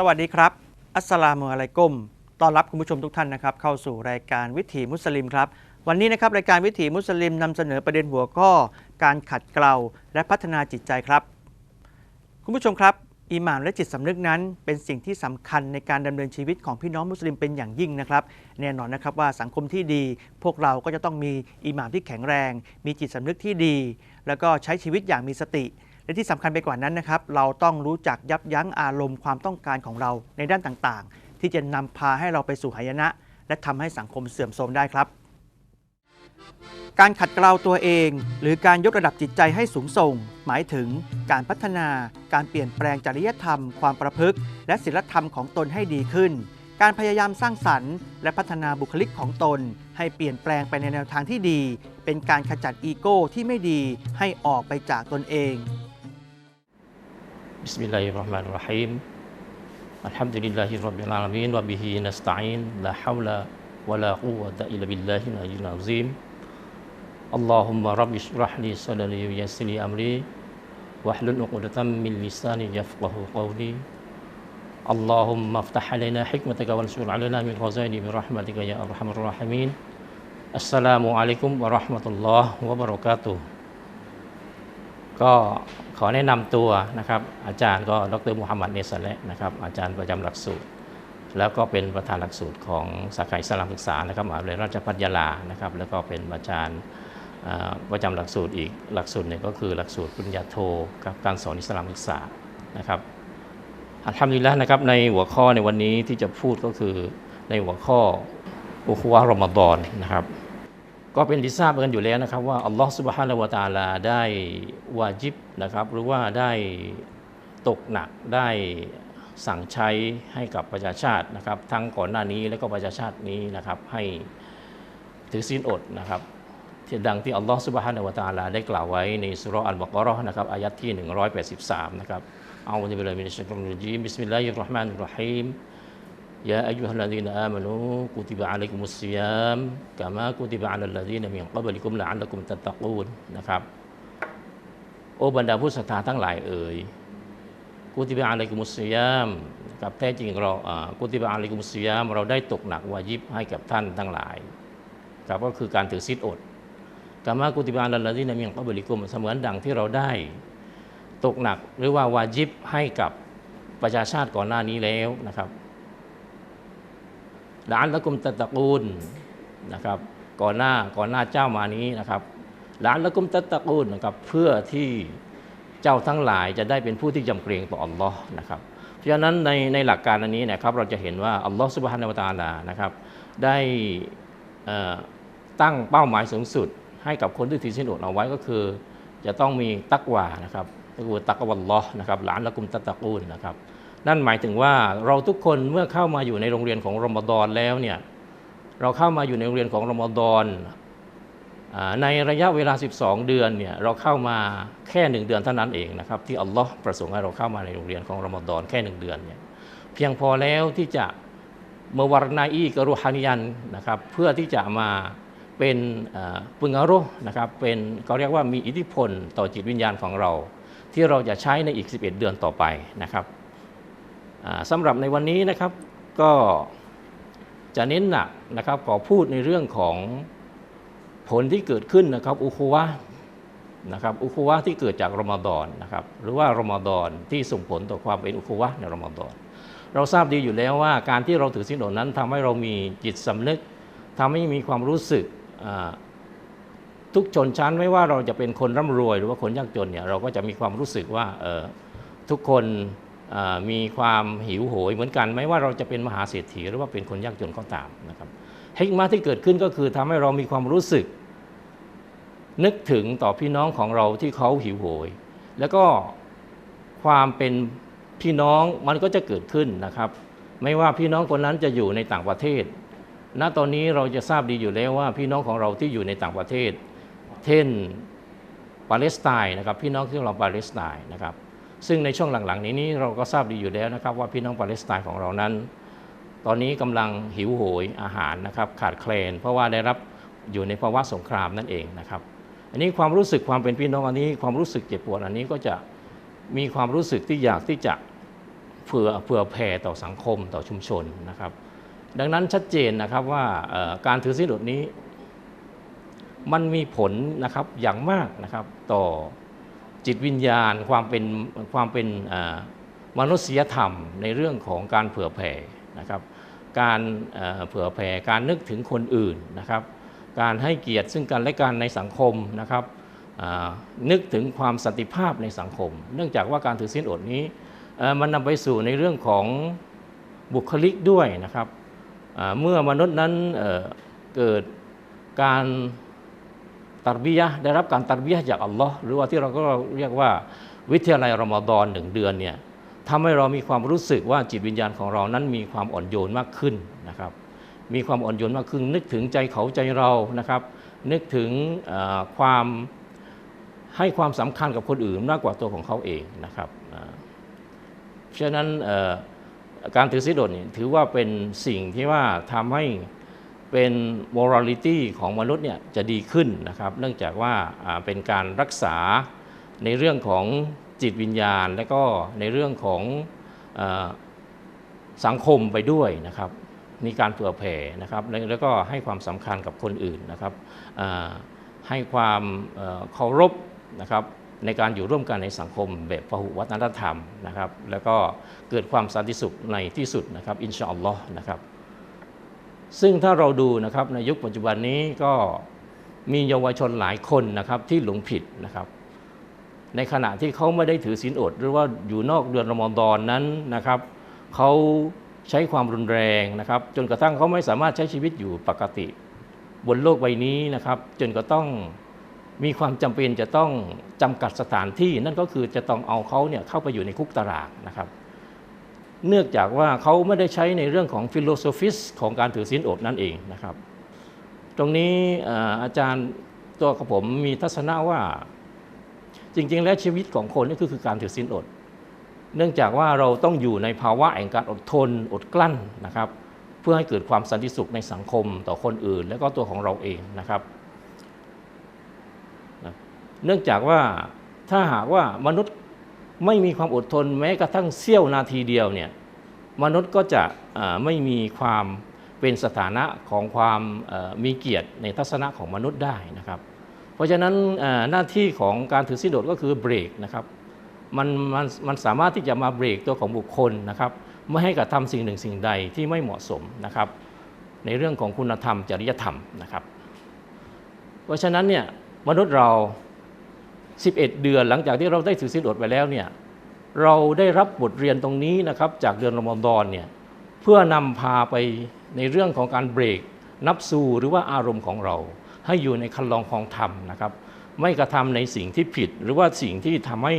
สวัสดีครับ อัสสลามุอะลัยกุม ต้อนรับคุณผู้ชมทุกท่านนะครับ เข้าสู่รายการวิถีมุสลิมครับ วันนี้นะครับรายการวิถีมุสลิมนำเสนอประเด็นหัวข้อ การขัดเกลาและพัฒนาจิตใจครับ คุณผู้ชมครับอีหม่านและจิตสำนึกนั้น เป็นสิ่งที่สำคัญในการดำเนินชีวิตของพี่น้องมุสลิมเป็นอย่างยิ่งนะครับ แน่นอนนะครับว่าสังคมที่ดี พวกเราก็จะต้องมีอีหม่านที่แข็งแรง มีจิตสำนึกที่ดี แล้วก็ใช้ชีวิตอย่างมีสติ และที่สำคัญไปกว่านั้นนะครับ เราต้องรู้จักยับยั้งอารมณ์ความต้องการของเราในด้านต่างๆ ที่จะนำพาให้เราไปสู่หายนะ และทำให้สังคมเสื่อมโทรมได้ครับ การขัดเกลาตัวเอง หรือการยกระดับจิตใจให้สูงส่ง หมายถึงการพัฒนา การเปลี่ยนแปลงจริยธรรม ความประพฤติ และศีลธรรมของตนให้ดีขึ้น การพยายามสร้างสรรค์ และพัฒนาบุคลิกของตน ให้เปลี่ยนแปลงไปในแนวทางที่ดี เป็นการขจัดอีโก้ที่ไม่ดีให้ออกไปจากตนเอง بسم الله الرحمن الرحيم الحمد لله رب العالمين وبه نستعين لا حول ولا قوة إلا بالله العلي العظيم اللهم رب اشرح لي صدري ويسر لي أمري واحلل عقدة من لساني يفقه قولي اللهم افتح علينا حكمتك وانشر علينا من خزائن برحمتك يا أرحم الراحمين السلام عليكم ورحمة الله وبركاته ก็ ขอแนะนำตัวนะครับ อาจารย์ก็ดรมุฮัมมัดเนสันและนะครับ อาจารย์ประจำหลักสูตร แล้วก็เป็นประธานหลักสูตรของสาขาอิสลามศึกษานะครับมหาวิทยาลัยราชภัฏยาลานะครับ แล้วก็เป็นอาจารย์ประจำหลักสูตรอีกหลักสูตรหนึ่งก็คือหลักสูตรปริญญาโทกับการสอนอิสลามศึกษานะครับอัลฮัมดุลิลละห์นะครับในหัวข้อในวันนี้ที่จะพูดก็คือในหัวข้ออุคุวะห์รอมฎอนนะครับ ก็เป็นที่ทราบกันอยู่แล้วนะครับ ว่าอัลลอฮฺสุบฮานาวะตาลาได้วาจิบนะครับ หรือว่าได้ตกหนักได้สั่งใช้ให้กับประชาชาตินะครับ ทั้งก่อนหน้านี้และก็ประชาชาตินี้นะครับให้ถือศีลอดนะครับที่ดังที่อัลลอฮฺสุบฮานาวะตาลาได้กล่าวไว้ในสุรอัลบะเกราะนะครับอายัดที่ 183 นะครับเอาบิลลาฮิมินชัยฏอนรจีบิสมิลลาฮิรเราะห์มานิรเราะฮีม يا أيها الذين آمنوا كتب عليكم الصيام كما كتب على الذين من قبلكم لعلكم تتقون นะครับ โอบรรดาผู้ศรัทธาทั้งหลายเอ่ยกุติบะอะลัยกุมุสซิยามกับแท้จริงเราอ่ากุติบะอะลัยกุมุสซิยาม เราได้ตกหนักวาญิบให้กับท่านทั้งหลายครับก็คือการถือศีลอดกามากุติบะอะลัลลดีนมิงกอบลิกุมเสมือนดังที่เราได้ตกหนักหรือว่าวาญิบให้กับประชาชาติก่อนหน้านี้แล้วนะครับ ลานละกุมตะตะกูลนะครับก่อนหน้าก่อนหน้าเจ้ามานี้นะครับลานละกุมตะตะกูลนะครับเพื่อที่เจ้าทั้งหลายจะได้เป็นผู้ที่ยำเกรงต่ออัลลอฮ์นะครับเพราะฉะนั้นในในหลักการอันนี้นะครับเราจะเห็นว่าอัลลอฮ์สุบฮานาวตะอาลานะครับได้ตั้งเป้าหมายสูงสุด ให้กับคนที่ถือศีลอดเอาไว้ก็คือ จะต้องมีตักวานะครับก็คือตักวัลลอฮ์นะครับหลานละกุมตะตะกูลนะครับ นั่นหมายถึงว่าเราทุกคนเมื่อเข้ามาอยู่ในโรงเรียนของรอมฎอนแล้วเนี่ยเราเข้ามาอยู่ในโรงเรียนของรอมฎอนในระยะเวลา 12 เดือนเนี่ยเราเข้ามาแค่หนึ่งเดือนเท่านั้นเองนะครับที่อัลลอฮ์ประสงค์ให้เราเข้ามาในโรงเรียนของรอมฎอนแค่หนึ่งเดือนเนี่ยเพียงพอแล้วที่จะเมวารนาอีกรุฮานิยันนะครับเพื่อที่จะมาเป็นปุงารุนะครับเป็นเขาเรียกว่ามีอิทธิพลต่อจิตวิญญาณของเรา ที่เราจะใช้ในอีก 11 เดือนต่อไปนะครับ สำหรับในวันนี้นะครับก็จะเน้นหนักนะครับขอพูดในเรื่องของผลที่เกิดขึ้นนะครับอุคุวะนะครับอุคุวะที่เกิดจากรอมฎอนนะครับหรือว่ารอมฎอนที่ส่งผลต่อความเป็นอุคุวะในรอมฎอนเราทราบดีอยู่แล้วว่าการที่เราถือศีลอดนั้นทำให้เรามีจิตสำนึกทำให้มีความรู้สึกทุกชนชั้นไม่ว่าเราจะเป็นคนร่ำรวย หรือว่าคนยากจนเนี่ยเราก็จะมีความรู้สึกว่าทุกคน มีความหิวโหยเหมือนกันไม่ว่าเราจะเป็นมหาเศรษฐีหรือว่าเป็นคนยากจนก็ตามนะครับฮิกมาที่เกิดขึ้นก็คือทำให้เรามีความรู้สึก นึกถึงต่อพี่น้องของเราที่เขาหิวโหย แล้วก็ความเป็นพี่น้องมันก็จะเกิดขึ้นนะครับ ไม่ว่าพี่น้องคนนั้นจะอยู่ในต่างประเทศ ณตอนนี้เราจะทราบดีอยู่แล้วว่าพี่น้องของเราที่อยู่ในต่างประเทศ เช่นปาเลสไตน์นะครับ พี่น้องที่เราปาเลสไตน์นะครับ ซึ่งในช่วงหลังๆ นี้นี้เราก็ทราบดีอยู่แล้วนะครับ ว่าพี่น้องปาเลสไตน์ของเรานั้น ตอนนี้กำลังหิวโหยอาหารนะครับขาดแคลน เพราะว่าได้รับอยู่ในภาวะสงครามนั่นเองนะครับ อันนี้ความรู้สึกความเป็นพี่น้องอันนี้ความรู้สึกเจ็บปวดอันนี้ก็จะมีความรู้สึกที่อยากที่จะเผื่อเผื่อแผ่ต่อสังคมต่อชุมชนนะครับ ดังนั้นชัดเจนนะครับว่าการถือศีลอดนี้ มันมีผลนะครับอย่างมากนะครับต่อ จิตวิญญาณความเป็นความเป็นมนุษยธรรมในเรื่องของการเผื่อแผ่นะครับ การเผื่อแผ่การนึกถึงคนอื่นนะครับ การให้เกียรติซึ่งกันและกันในสังคมนะครับนึกถึงความสันติภาพในสังคม เนื่องจากว่าการถือศีลอดนี้มันนำไปสู่ในเรื่องของบุคลิกด้วยนะครับเมื่อมนุษย์นั้นเกิดการ ตัรบียะได้รับการตัรบียะจากอัลลอฮ์หรือว่าที่เราก็เรียกว่าวิทยาลัยรอมฎอนหนึ่งเดือนเนี่ยทำให้เรามีความรู้สึกว่าจิตวิญญาณของเรานั้นมีความอ่อนโยนมากขึ้นนะครับ มีความอ่อนโยนมากขึ้น นึกถึงใจเขาใจเรานะครับ นึกถึงความให้ความสำคัญกับคนอื่นมากกว่าตัวของเขาเองนะครับฉะนั้นการถือศีลอดนี่ถือว่าเป็นสิ่งที่ว่าทำให้ เป็น morality ของมนุษย์เนี่ยจะดีขึ้นนะครับ เนื่องจากว่าเป็นการรักษาในเรื่องของจิตวิญญาณ และก็ในเรื่องของอสังคมไปด้วยนะครับ มีการเผื่อแผ่นะครับ แล้วก็ให้ความสำคัญกับคนอื่นนะครับให้ความเอ่อเคารพนะครับในการอยู่ร่วมกันในสังคมแบบพหุวัฒนธรรมนะครับ แล้วก็เกิดความสันติสุขในที่สุดนะครับ อินชาอัลลอฮ์นะครับ ซึ่งถ้าเราดูนะครับในยุคปัจจุบันนี้ก็มีเยาวชนหลายคนนะครับที่หลงผิดนะครับ ในขณะที่เขาไม่ได้ถือศีลอด หรือว่าอยู่นอกเดือนรอมฎอนนั้นนะครับเขาใช้ความรุนแรงนะครับ จนกระทั่งเขาไม่สามารถใช้ชีวิตอยู่ปกติ บนโลกใบนี้นะครับ จนก็ต้องมีความจำเป็นจะต้องจำกัดสถานที่ นั่นก็คือจะต้องเอาเขาเนี่ยเข้าไปอยู่ในคุกตารางนะครับ เนื่องจากว่าเขาไม่ได้ใช้ในเรื่องของฟิโลโซฟิสของการถือศีลอดนั่นเองนะครับ ตรงนี้อาจารย์ตัวกับผมมีทัศนะว่าจริง ๆ แล้วชีวิตของคนนี่คือคือการถือศีลอด เนื่องจากว่าเราต้องอยู่ในภาวะแห่งการอดทน อดกลั้นนะครับ เพื่อให้เกิดความสันติสุขในสังคมต่อคนอื่น และก็ตัวของเราเองนะครับ เนื่องจากว่าถ้าหากว่ามนุษย์ ไม่มีความอดทนแม้กระทั่งเสี้ยวนาทีเดียวเนี่ยมนุษย์ก็จะไม่มีความเป็นสถานะของความมีเกียรติในทัศนะของมนุษย์ได้นะครับ เพราะฉะนั้นหน้าที่ของการถือศีลอดก็คือเบรกนะครับมันมันมันสามารถที่จะมาเบรกตัวของบุคคลนะครับไม่ให้กระทำสิ่งหนึ่งสิ่งใดที่ไม่เหมาะสมนะครับ ในเรื่องของคุณธรรมจริยธรรมนะครับ เพราะฉะนั้นเนี่ยมนุษย์เรา 11 เดือนหลังจากที่เราได้ถือศีลอดไปแล้วเนี่ยเราได้รับบทเรียนตรงนี้นะครับจากเดือนรอมฎอนเนี่ยเพื่อนำพาไปในเรื่องของการเบรก นับสูหรือว่าอารมณ์ของเรา ให้อยู่ในคันลองของธรรมนะครับ ไม่กระทำในสิ่งที่ผิด หรือว่าสิ่งที่ทำให้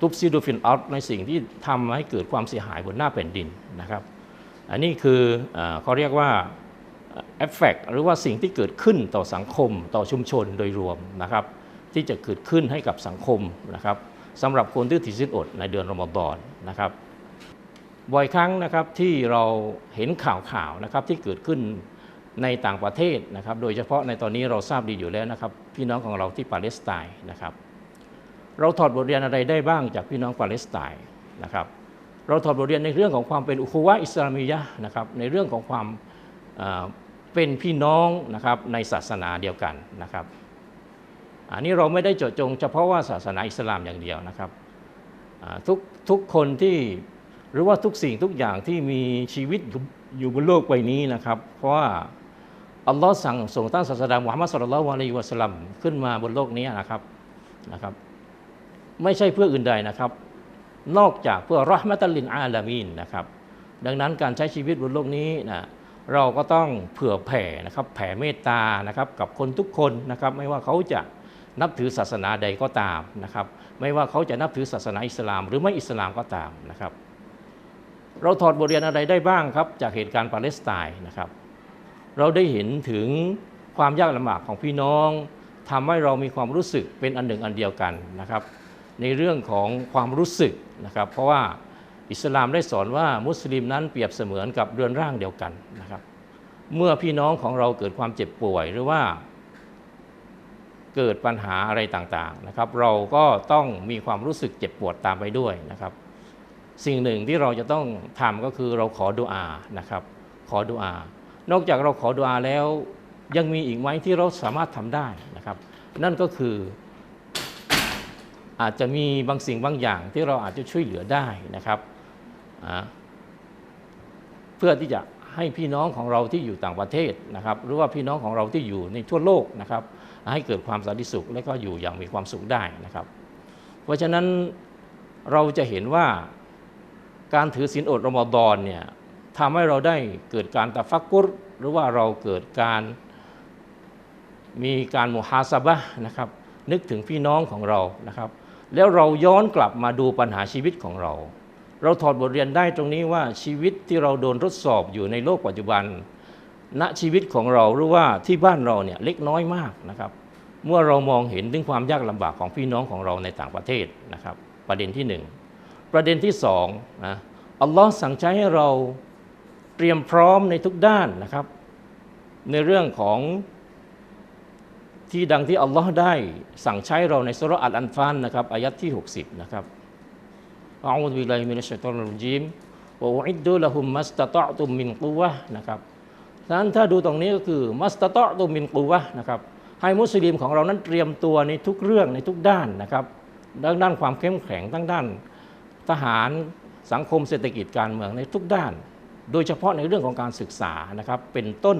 ตุบซิดูฟินอัลในสิ่งที่ทำให้เกิดความเสียหายบนหน้าแผ่นดินนะครับ อันนี้คืออเขาเรียกว่าเอฟเฟกหรือว่าสิ่งที่เกิดขึ้นต่อสังคมต่อชุมชนโดยรวมนะครับ ที่จะเกิดขึ้นให้กับสังคมนะครับสำหรับคนที่ถือศีลอดในเดือนรอมฎอนนะครับ บ่อยครั้งนะครับที่เราเห็นข่าวข่าวนะครับที่เกิดขึ้นในต่างประเทศนะครับ โดยเฉพาะในตอนนี้เราทราบดีอยู่แล้วนะครับ พี่น้องของเราที่ปาเลสไตน์นะครับ เราถอดบทเรียนอะไรได้บ้างจากพี่น้องปาเลสไตน์นะครับ เราถอดบทเรียนในเรื่องของความเป็นอุคุวะอิสลามียะนะครับ ในเรื่องของความเป็นพี่น้องนะครับในศาสนาเดียวกันนะครับ อันนี้เราไม่ได้เจาะจงเฉพาะว่าศาสนาอิสลามอย่างเดียวนะครับทุกทุกคนที่หรือว่าทุกสิ่งทุกอย่างที่มีชีวิตอยู่บนโลกใบนี้นะครับ เพราะว่าอัลลอฮ์สั่งส่งท่านศาสดามุฮัมมัดสุลลัลลอฮุอะลัยวะสลัมขึ้นมาบนโลกนี้นะครับนะครับ ไม่ใช่เพื่ออื่นใดนะครับ นอกจากเพื่อรอห์มะตัลลินอาลามีนนะครับ ดังนั้นการใช้ชีวิตบนโลกนี้นะเราก็ต้องเผื่อแผ่นะครับ แผ่เมตตานะครับ กับคนทุกคนนะครับ ไม่ว่าเขาจะ นับถือศาสนาใดก็ตามนะครับ ไม่ว่าเขาจะนับถือศาสนาอิสลาม หรือไม่อิสลามก็ตามนะครับ เราถอดบทเรียนอะไรได้บ้างครับ จากเหตุการณ์ปาเลสไตน์นะครับ เราได้เห็นถึงความยากลำบากของพี่น้องทำให้เรามีความรู้สึกเป็นอันหนึ่งอันเดียวกันนะครับ ในเรื่องของความรู้สึกนะครับ เพราะว่าอิสลามได้สอนว่ามุสลิมนั้นเปรียบเสมือนกับเรือนร่างเดียวกันนะครับ เมื่อพี่น้องของเราเกิดความเจ็บป่วยหรือว่า เกิดปัญหาอะไรต่างๆนะครับ เราก็ต้องมีความรู้สึกเจ็บปวดตามไปด้วยนะครับ สิ่งหนึ่งที่เราจะต้องทำก็คือเราขอดุอานะครับ ขอดุอา นอกจากเราขอดุอาแล้วยังมีอีกไหมที่เราสามารถทำได้นะครับ นั่นก็คืออาจจะมีบางสิ่งบางอย่างที่เราอาจจะช่วยเหลือได้นะครับ เพื่อที่จะให้พี่น้องของเราที่อยู่ต่างประเทศนะครับ หรือว่าพี่น้องของเราที่อยู่ในทั่วโลกนะครับ ให้เกิดความสันติสุขและก็อยู่อย่างมีความสุขได้นะครับ เพราะฉะนั้นเราจะเห็นว่าการถือศีลอดรอมฎอนเนี่ยทำให้เราได้เกิดการตะฟักกุรหรือว่าเราเกิดการมีการมุฮาซาบะนะครับ นึกถึงพี่น้องของเรานะครับ แล้วเราย้อนกลับมาดูปัญหาชีวิตของเรา เราถอดบทเรียนได้ตรงนี้ว่าชีวิตที่เราโดนทดสอบอยู่ในโลกปัจจุบัน ณชีวิตของเราหรือว่าที่บ้านเราเนี่ยเล็กน้อยมากนะครับ เมื่อเรามองเห็นถึงความยากลำบากของพี่น้องของเราในต่างประเทศนะครับ ประเด็นที่หนึ่งประเด็นที่สองนะอัลลอฮ์สั่งใช้ให้เราเตรียมพร้อมในทุกด้านนะครับ ในเรื่องของที่ดังที่อัลลอฮ์ได้สั่งใช้เราในสุรอัลอันฟานนะครับอายัดที่ 60 นะครับอาอูดบิลลาฮิมินัชชัยตอนรจีมวะอุอิดดุลฮุมมัสตะตอตุมมินกุวะนะครับ ฉะนั้นถ้าดูตรงนี้ก็คือมัสตะตอตุมินกุวะนะครับให้มุสลิมของเรานั้นเตรียมตัวในทุกเรื่องในทุกด้านนะครับด้านด้านความเข้มแข็งทั้งด้านทหารสังคมเศรษฐกิจการเมืองในทุกด้าน โดยเฉพาะในเรื่องของการศึกษานะครับเป็นต้น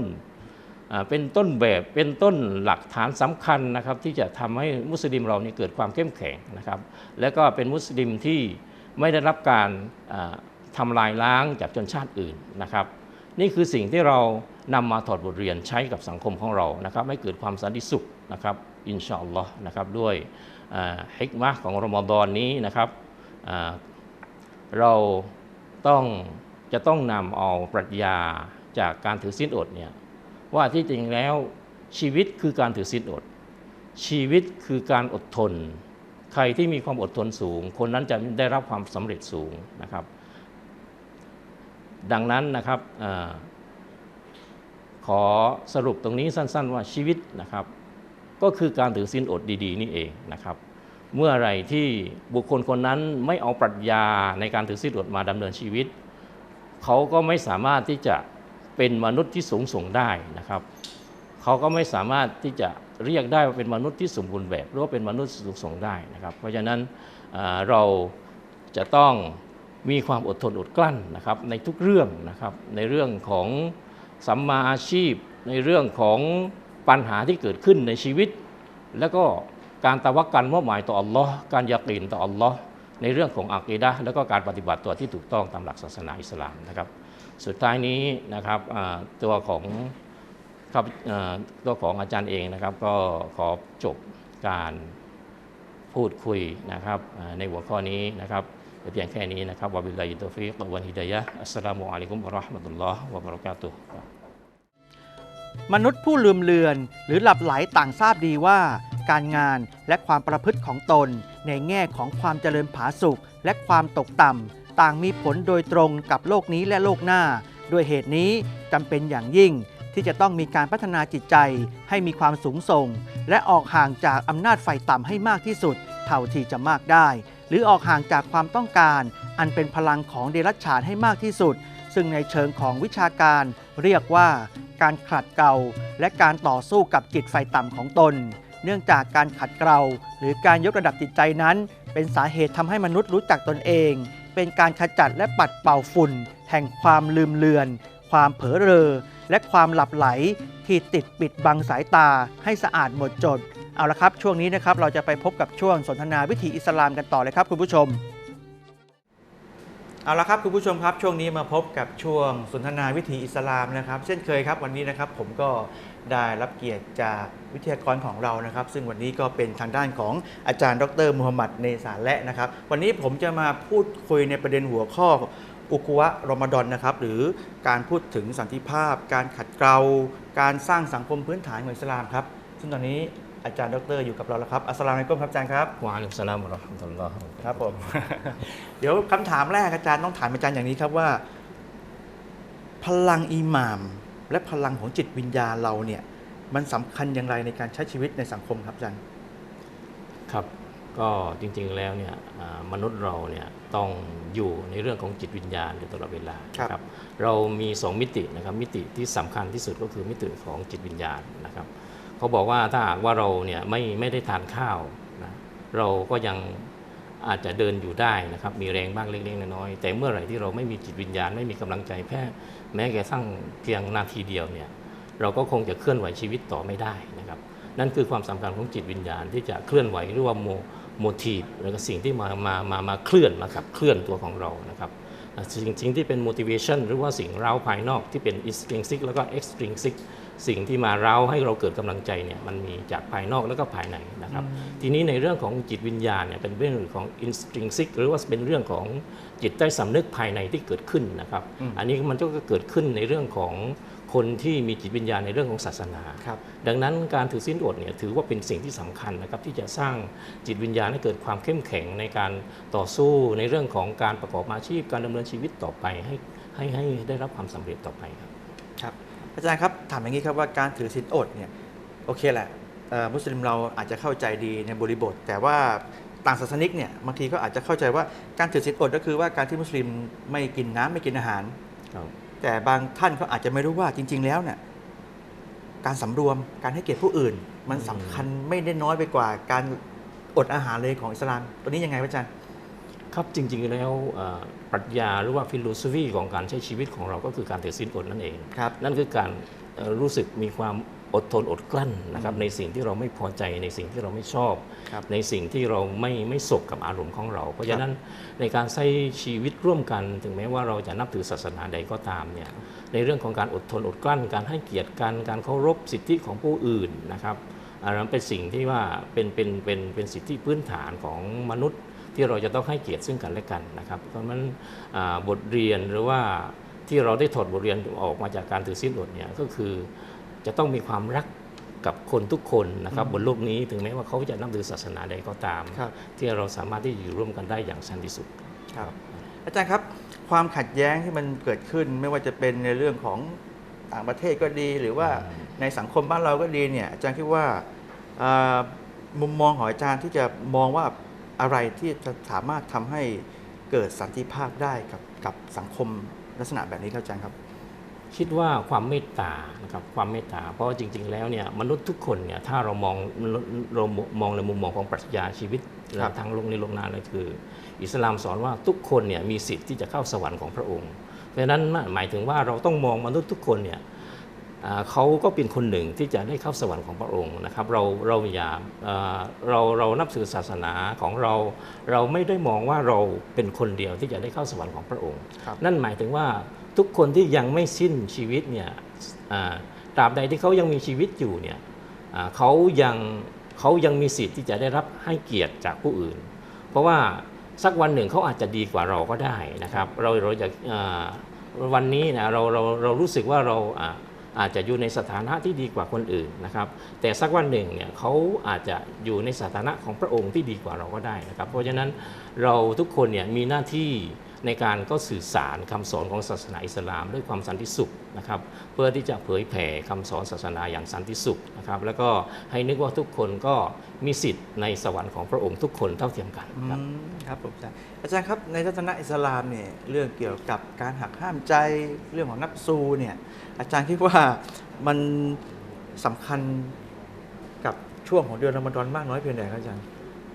เป็นต้นแบบเป็นต้นหลักฐานสำคัญนะครับที่จะทำให้มุสลิมเรานี่เกิดความเข้มแข็งนะครับ และก็เป็นมุสลิมที่ไม่ได้รับการอ่าทำลายล้างจากชนชาติอื่นนะครับ นี่คือสิ่งที่เรา นำมาถอดบทเรียนใช้กับสังคมของเรานะครับให้เกิดความสันติสุขนะครับอินชาอัลลอฮ์นะครับด้วยฮิกมะของรอมฎอนนี้นะครับเราต้องจะต้องนำเอาปรัชญาจากการถือศีลอดเนี่ยว่าที่จริงแล้วชีวิตคือการถือศีลอด ชีวิตคือการอดทน ใครที่มีความอดทนสูง คนนั้นจะได้รับความสำเร็จสูงนะครับ ดังนั้นนะครับ ขอสรุปตรงนี้สั้น ๆ ว่าชีวิตนะครับ ก็คือการถือศีลอดดี ๆ นี่เองนะครับ เมื่อไรที่บุคคลคนนั้นไม่เอาปรัชญาในการถือศีลอดมาดำเนินชีวิต เขาก็ไม่สามารถที่จะเป็นมนุษย์ที่สูงส่งได้นะครับ เขาก็ไม่สามารถที่จะเรียกได้ว่าเป็นมนุษย์ที่สมบูรณ์แบบหรือว่าเป็นมนุษย์สูงส่งได้นะครับ เพราะฉะนั้นเราจะต้องมีความอดทนอดกลั้นนะครับในทุกเรื่องนะครับในเรื่องของ สัมมาอาชีพในเรื่องของปัญหาที่เกิดขึ้นในชีวิต แล้วก็การตะวักกันมอบหมายต่ออัลลอฮ์การยากีนต่ออัลลอฮ์ในเรื่องของอักีดะแล้วก็การปฏิบัติตัวที่ถูกต้องตามหลักศาสนาอิสลามนะครับ สุดท้ายนี้นะครับตัวของครับตัวของอาจารย์เองนะครับ ก็ขอจบการพูดคุยนะครับในหัวข้อนี้นะครับ เพียงแค่นี้นะครับวะบิลลาฮิตตอฟิกวันฮิดายะอัสสลามุอะลัยกุมวะราะห์มะตุลลอฮ์วะบะเราะกาตุฮ์มนุษย์ผู้ลืมเลือนหรือหลับไหลต่างทราบดีว่า การงานและความประพฤติของตน ในแง่ของความเจริญผาสุกและความตกต่ำต่างมีผลโดยตรงกับโลกนี้และโลกหน้า ด้วยเหตุนี้จำเป็นอย่างยิ่งที่จะต้องมีการพัฒนาจิตใจให้มีความสูงส่ง และออกห่างจากอำนาจไฟต่ำให้มากที่สุด เท่าที่จะมากได้ หรือออกห่างจากความต้องการ อันเป็นพลังของเดรัจฉานให้มากที่สุด ซึ่งในเชิงของวิชาการเรียกว่าการขัดเกลาและการต่อสู้กับจิตไฟต่ำของตน เนื่องจากการขัดเกลาหรือการยกระดับจิตใจนั้น เป็นสาเหตุทำให้มนุษย์รู้จักตนเอง เป็นการขจัดและปัดเป่าฝุ่น แห่งความลืมเลือน ความเผลอเรอ และความหลับไหลที่ติดปิดบังสายตาให้สะอาดหมดจด เอาละครับ ช่วงนี้นะครับเราจะไปพบกับช่วงสนทนาวิถีอิสลามกันต่อเลยครับคุณผู้ชม เอาละครับคุณผู้ชมครับ ช่วงนี้มาพบกับช่วงสนทนาวิถีอิสลามนะครับ เช่นเคยครับวันนี้นะครับผมก็ได้รับเกียรติจากวิทยากรของเรานะครับ ซึ่งวันนี้ก็เป็นทางด้านของอาจารย์ ดรมูฮัมหมัดเนสาและนะครับ วันนี้ผมจะมาพูดคุยในประเด็นหัวข้ออุกุวะรอมฎอนนะครับ หรือการพูดถึงสันติภาพ การขัดเกลาการสร้างสังคมพื้นฐานของอิสลามครับ ซึ่งตอนนี้ อาจารย์ดรอยู่กับเราแล้วครับอัสสลามุอะลัยกุมครับอาจารย์ครับวะอะลัยกุมสลามวะเราะห์มะตุลลอฮ์ครับผม เดี๋ยวคำถามแรกอาจารย์ต้องถามอาจารย์อย่างนี้ครับว่า พลังอีหมาม และพลังของจิตวิญญาณเราเนี่ย มันสำคัญอย่างไรในการใช้ชีวิตในสังคมครับอาจารย์ครับก็จริงๆแล้วเนี่ยอ่ามนุษย์เราเนี่ยต้องอยู่ในเรื่องของจิตวิญญาณอยู่ตลอดเวลาครับนะเรามีสองมิตินะครับมิติที่สำคัญที่สุดก็คือมิติของจิตวิญญาณนะครับ เขาบอกว่าถ้าหากว่าเราเนี่ยไม่ไม่ได้ทานข้าวนะเราก็ยังอาจจะเดินอยู่ได้นะครับ มีแรงบ้างเล็กๆน้อยๆแต่เมื่อไหร่ที่เราไม่มีจิตวิญญาณไม่มีกำลังใจแค่แม้กระทั่งเพียงนาทีเดียวเนี่ยเราก็คงจะเคลื่อนไหวชีวิตต่อไม่ได้นะครับ นั่นคือความสำคัญของจิตวิญญาณที่จะเคลื่อนไหวหรือว่าโมโมทีฟหรือสิ่งที่มามามามาเคลื่อนนะครับเคลื่อนตัวของเรานะครับสิ่งสิ่งที่เป็น motivation หรือว่าสิ่งเร้าภายนอกที่เป็น intrinsic แล้วก็ extrinsic สิ่งที่มาเร้าให้เราเกิดกำลังใจเนี่ยมันมีจากภายนอกแล้วก็ภายในนะครับ ทีนี้ในเรื่องของจิตวิญญาณเนี่ยเป็นเรื่องของ intrinsic หรือว่าเป็นเรื่องของจิตใต้สำนึกภายในที่เกิดขึ้นนะครับอืมอันนี้มันก็เกิดขึ้นในเรื่องของคนที่มีจิตวิญญาณในเรื่องของศาสนาครับดังนั้นการถือศีลอดเนี่ยถือว่าเป็นสิ่งที่สำคัญนะครับที่จะสร้างจิตวิญญาณให้เกิดความเข้มแข็งในการต่อสู้ในเรื่องของการประกอบอาชีพการดำเนินชีวิตต่อไปให้ให้ให้ได้รับความสำเร็จต่อไปครับครับ อาจารย์ครับถามอย่างนี้ครับว่าการถือศีลอดเนี่ยโอเคแหละเอ่อมุสลิมเราอาจจะเข้าใจดีในบริบท แต่ว่าต่างศาสนิกเนี่ยบางทีก็อาจจะเข้าใจว่าการถือศีลอดก็คือว่าการที่มุสลิมไม่กินน้ำไม่กินอาหาร แต่บางท่านเขาอาจจะไม่รู้ว่าจริง ๆ แล้วเนี่ยการสำรวมการให้เกียรติผู้อื่น มันสำคัญไม่ได้น้อยไปกว่าการอดอาหารเลยของอิสลามตัวนี้ยังไงพระอาจารย์ ครับจริง ๆ แล้วเอ่อปรัชญาหรือว่าฟิโลโซฟีของการใช้ชีวิตของเราก็คือการถือศีลอดนั่นเองครับนั่นคือการเอ่อรู้สึกมีความอดทนอดกลั้นนะครับในสิ่งที่เราไม่พอใจในสิ่งที่เราไม่ชอบครับในสิ่งที่เราไม่ไม่สบกับอารมณ์ของเรา เพราะฉะนั้นในการใช้ชีวิตร่วมกัน ถึงแม้ว่าเราจะนับถือศาสนาใดก็ตามเนี่ยในเรื่องของการอดทนอดกลั้น การให้เกียรติกันการเคารพสิทธิของผู้อื่นนะครับอันนั้นเป็นสิ่งที่ว่าเป็นเป็นเป็นเป็นสิทธิพื้นฐานของมนุษย์ ที่เราจะต้องให้เกียรติซึ่งกันและกันนะครับ เพราะฉะนั้นอ่าบทเรียนหรือว่าที่เราได้ถอดบทเรียนออกมาจากการถือศีลอดเนี่ยก็คือจะต้องมีความรักกับคนทุกคนนะครับบนโลกนี้ถึงแม้ว่าเขาจะนับถือศาสนาใดก็ตามครับที่เราสามารถที่จะอยู่ร่วมกันได้อย่างสันติสุขครับ อาจารย์ครับความขัดแย้งที่มันเกิดขึ้นไม่ว่าจะเป็นในเรื่องของต่างประเทศก็ดี หรือว่าอืมในสังคมบ้านเราก็ดีเนี่ยอาจารย์คิดว่าอ่ามุมมองของอาจารย์ที่จะมองว่า อะไรที่จะสามารถทำให้เกิดสันติภาพได้กับกับสังคมลักษณะแบบนี้ครับอาจารย์ครับ คิดว่าความเมตตานะครับความเมตตา เพราะว่าจริง ๆ แล้วเนี่ยมนุษย์ทุกคนเนี่ยถ้าเรามองเรามองในมุมมองของปรัชญาชีวิตครับทางโลกในโลกหนาเลยคือ อิสลามสอนว่าทุกคนเนี่ยมีสิทธิ์ที่จะเข้าสวรรค์ของพระองค์ เพราะฉะนั้นหมายถึงว่าเราต้องมองมนุษย์ทุกคนเนี่ยอ่า เขาก็เป็นคนหนึ่งที่จะได้เข้าสวรรค์ของพระองค์นะครับ เราเราอย่าอ่าเราเรานับถือศาสนาของเรา เราไม่ได้มองว่าเราเป็นคนเดียวที่จะได้เข้าสวรรค์ของพระองค์ครับนั่นหมายถึงว่าทุกคนที่ยังไม่สิ้นชีวิตเนี่ยอ่าตราบใดที่เขายังมีชีวิตอยู่เนี่ยอ่าเขายังเขายังมีสิทธิ์ที่จะได้รับให้เกียรติจากผู้อื่น เพราะว่าสักวันหนึ่งเขาอาจจะดีกว่าเราก็ได้นะครับ เราเราจะอ่าวันนี้นะเราเราเรารู้สึกว่าเรา อาจจะอยู่ในสถานะที่ดีกว่าคนอื่นนะครับ แต่สักวันหนึ่งเนี่ยเขาอาจจะอยู่ในสถานะของพระองค์ที่ดีกว่าเราก็ได้นะครับ เพราะฉะนั้นเราทุกคนเนี่ยมีหน้าที่ในการก็สื่อสารคำสอนของศาสนาอิสลามด้วยความสันติสุขนะครับ เพื่อที่จะเผยแผ่คำสอนศาสนาอย่างสันติสุขนะครับ แล้วก็ให้นึกว่าทุกคนก็มีสิทธิ์ในสวรรค์ของพระองค์ทุกคนเท่าเทียมกันครับครับผมอาจารย์อาจารย์ครับในทัศนะอิสลามเนี่ยเรื่องเกี่ยวกับการหักห้ามใจเรื่องของนับซูเนี่ยอาจารย์คิดว่ามันสำคัญกับช่วงของเดือนรอมฎอนมากน้อยเพียงใดครับอาจารย์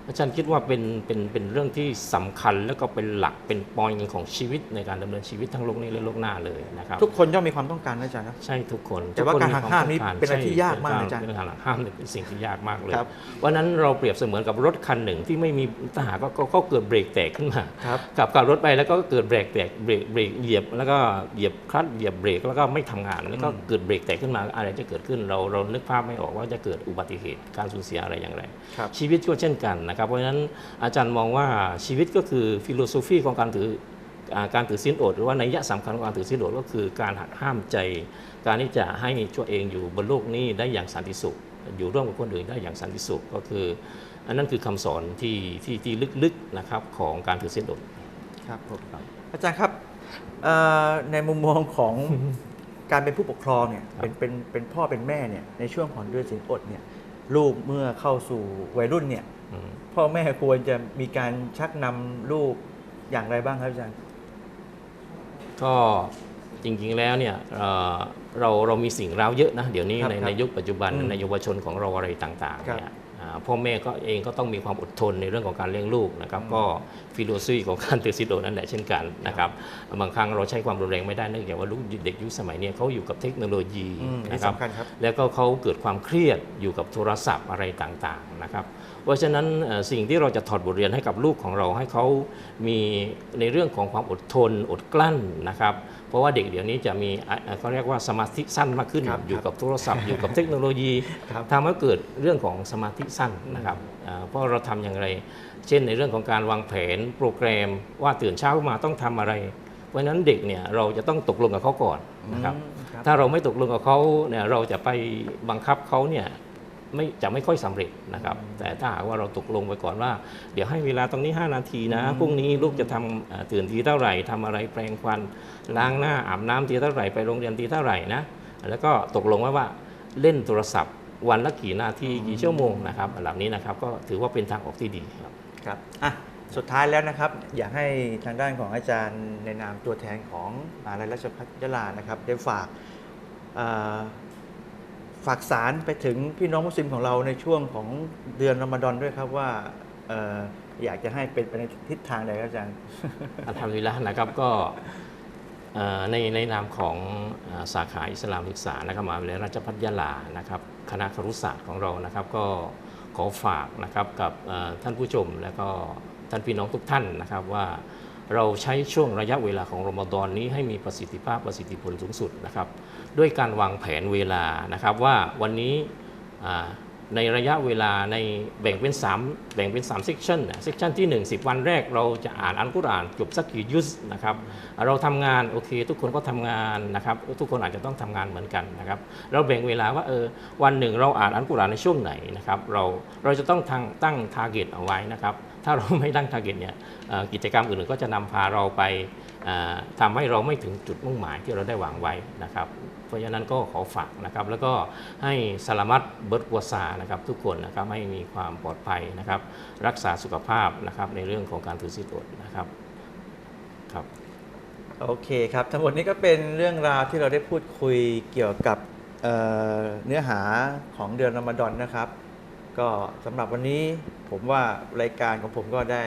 อาจารย์คิดว่าเป็นเป็นเป็นเรื่องที่สำคัญแล้วก็เป็นหลักเป็นปอยของชีวิตในการดำเนินชีวิตทั้งโลกนี้และโลกหน้าเลยนะครับทุกคนย่อมมีความต้องการนะอาจารย์นะใช่ทุกคน แต่ว่าทุคนการหักห้ามนี่ควเป็นอะไรที่ใช่ยากมากนะอาจารย์เป็นการหักห้ามเนี่ยเป็นสิ่งที่ยากมากเลยครับวันนั้นเราเปรียบเสมือนกับรถคันหนึ่งที่ไม่มีทหารก็ก็ก็เกิดเบรกแตกขึ้นมาครับขับขับรถไปแล้วก็เกิดเบรกแตกเบรกเบรกเหยียบ แล้วก็เหยียบคลัตช์เหยียบเบรกแล้วก็ไม่ทำงานแล้วก็อืมเกิดเบรกแตกขึ้นมาอะไรจะเกิดขึ้นเราเรานึกภาพไม่ออกว่าจะเกิดอุบัติเหตุการสูญเสียอะไรอย่างไรครับชีวิตก็เช่นกันนะครับเพราะฉะนั้นอาจารย์มองว่าชีวิตก็คือฟิโลโซฟีของการถืออ่าการถือศีลอด หรือว่าในยยะสำคัญของการถือศีลอดก็คือการหักห้ามใจ การที่จะให้ตัวเองอยู่บนโลกนี้ได้อย่างสันติสุข อยู่ร่วมกับคนอื่นได้อย่างสันติสุขก็คือ อันนั้นคือคำสอนที่ที่ที่ลึกๆนะครับของการถือศีลอดครับผมอาจารย์ครับเอ่อในมุมมองของการเป็นผู้ปกครองเนี่ยครับเป็นเป็นเป็นพ่อเป็นแม่เนี่ยในช่วงของเดือนสิงอดเนี่ยลูกเมื่อเข้าสู่วัยรุ่นเนี่ยอืม พ่อแม่ควรจะมีการชักนำลูกอย่างไรบ้างครับอาจารย์ ก็จริงๆแล้วเนี่ยเอ่อเราเรามีสิ่งเร้าเยอะนะ เดี๋ยวนี้ครับในครับในยุคปัจจุบันอืมในเยาวชนของเราอะไรต่างครัๆบเนี่ยอ่า พ่อแม่ก็เองก็ต้องมีความอดทนในเรื่องของการเลี้ยงลูกนะครับอืมก็ฟิโลซีของการถือศีลอดนั่นแหละเช่นกันนะครับบางครั้งเราใช้ความรุนแรงไม่ได้เนื่องจากว่าลูกเด็กยุคสมัยเนี้เขาอยู่กับเทคโนโลยีอืมอันนะนี่ครับสำคัญครับแล้วก็เขาเกิดความเครียดอยู่กับโทรศัพท์อะไรต่างๆนะครับเพราะฉะนั้นเอ่อสิ่งที่เราจะถอดบทเรียนให้กับลูกของเราให้เขามีในเรื่องของความอดทนอดกลั้นนะครับ เพราะว่าเด็กเดี๋ยวนี้จะมีอะอะเขาเรียกว่าสมาธิสั้นมากขึ้นครับอยู่กับโทรศัพท์อยู่กับเทคโนโลยีครับทำให้เกิดเรื่องของสมาธิสั้นนะครับอ่าเพราะเราทำอย่างไร เช่นในเรื่องของการวางแผนโปรแกรมว่าตื่นเช้ามาต้องทำอะไร เพราะฉะนั้นเด็กเนี่ยเราจะต้องตกลงกับเขาก่อนนะครับอืมครับถ้าเราไม่ตกลงกับเขาเนี่ยเราจะไปบังคับเขาเนี่ย ไม่จะไม่ค่อยสำเร็จนะครับ แต่ถ้าหากว่าเราตกลงไปก่อนว่า เดี๋ยวให้เวลาตรงนี้ 5 นาทีนะอืมพรุ่งนี้ลูกจะทำเอ่อตื่นทีเท่าไหร่ทำอะไรแปรงฟันล้างหน้าอาบน้ำทีเท่าไหร่ไปโรงเรียนทีเท่าไหร่นะแล้วก็ตกลงไว้ว่าเล่นโทรศัพท์ วันละกี่นาทีกี่ชั่วโมงนะครับเหล่านี้นะครับก็ถือว่าเป็นทางออกที่ดีครับครับอะสุดท้ายแล้วนะครับ อยากให้ทางด้านของอาจารย์ในนามตัวแทนของมหาลัยราชภัฏยะลานะครับได้ฝากเอ่อ ฝากสารไปถึงพี่น้องมุสลิมของเราในช่วงของเดือนรอมฎอนด้วยครับว่าเอ่ออยากจะให้เป็นไปในทิศทางใดครับอาจารย์อัลฮัมดุลิลละนะครับก็เอ่อในในนามของเอ่อสาขาอิสลามศึกษานะครับมหาวิทยาลัยราชภัฏยะลานะครับคณะครุศาสตร์ของเรานะครับ ก็ขอฝากนะครับกับเอ่อท่านผู้ชมและก็ท่านพี่น้องทุกท่านนะครับว่าเราใช้ช่วงระยะเวลาของรอมฎอนนี้ให้มีประสิทธิภาพประสิทธิผลสูงสุดนะครับ ด้วยการวางแผนเวลานะครับว่าวันนี้ในระยะเวลาในแบ่งเป็น 3 แบ่งเป็น3 section นะ section ที่ 1 10 วันแรกเราจะอ่านอัลกุรอานจบสักกี่ยุสนะครับเราทำงานโอเค ทุกคนก็ทำงานนะครับทุกคนอาจจะต้องทำงานเหมือนกันนะครับเราแบ่งเวลาว่าเออวันหนึ่งเราอ่านอัลกุรอานในช่วงไหนนะครับเราเราจะต้องทางตั้ง target เอาไว้นะครับถ้าเราไม่ตั้ง target เนี่ยกิจกรรมอื่นๆก็จะนำพาเราไป อ่าทำให้เราไม่ถึงจุดมุ่งหมายที่เราได้วางไว้นะครับ เพราะฉะนั้นก็ขอฝากนะครับ แล้วก็ให้สลามัตเบิร์ตกัวซานะครับทุกคนนะครับให้มีความปลอดภัยนะครับ รักษาสุขภาพนะครับในเรื่องของการถือศีลอดนะครับครับโอเคครับ ทั้งหมดนี้ก็เป็นเรื่องราวที่เราได้พูดคุยเกี่ยวกับเเนื้อหาของเดือนรอมฎอนนะครับ ก็สำหรับวันนี้ผมว่ารายการของผมก็ได้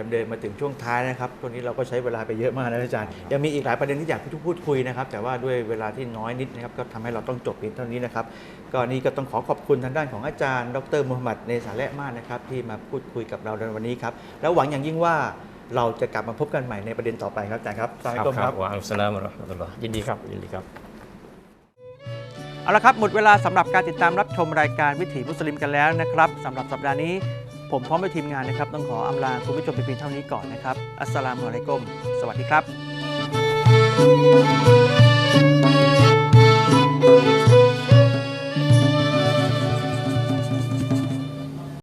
ดำเนินมาถึงช่วงท้ายนะครับตรงนี้เราก็ใช้เวลาไปเยอะมากนะอาจารย์ ยังมีอีกหลายประเด็นที่อยากพูดคุยนะครับ แต่ว่าด้วยเวลาที่น้อยนิดนะครับก็ทำให้เราต้องจบเพียงเท่านี้นะครับ ก็นี่ก็ต้องขอขอบคุณทางด้านของอาจารย์ ดรมุฮัมมัดเนสาและมากนะครับ ที่มาพูดคุยกับเราในวันนี้ครับ แล้วหวังอย่างยิ่งว่าเราจะกลับมาพบกันใหม่ในประเด็นต่อไปครับอาจารย์ครับสวัสดีครับวะอัลสลามวะเราะห์มะตุลลอฮ์ยินดีครับยินดีครับเอาละครับหมดเวลาสำหรับการติดตามรับชมรายการวิถีมุสลิมกันแล้วนะครับสำหรับสัปดาห์นี้ ผมพร้อมด้วยทีมงานนะครับ ต้องขออำลาคุณผู้ชมไปเพียงเท่านี้ก่อนนะครับ อัสสลามุอะลัยกุมสวัสดีครับ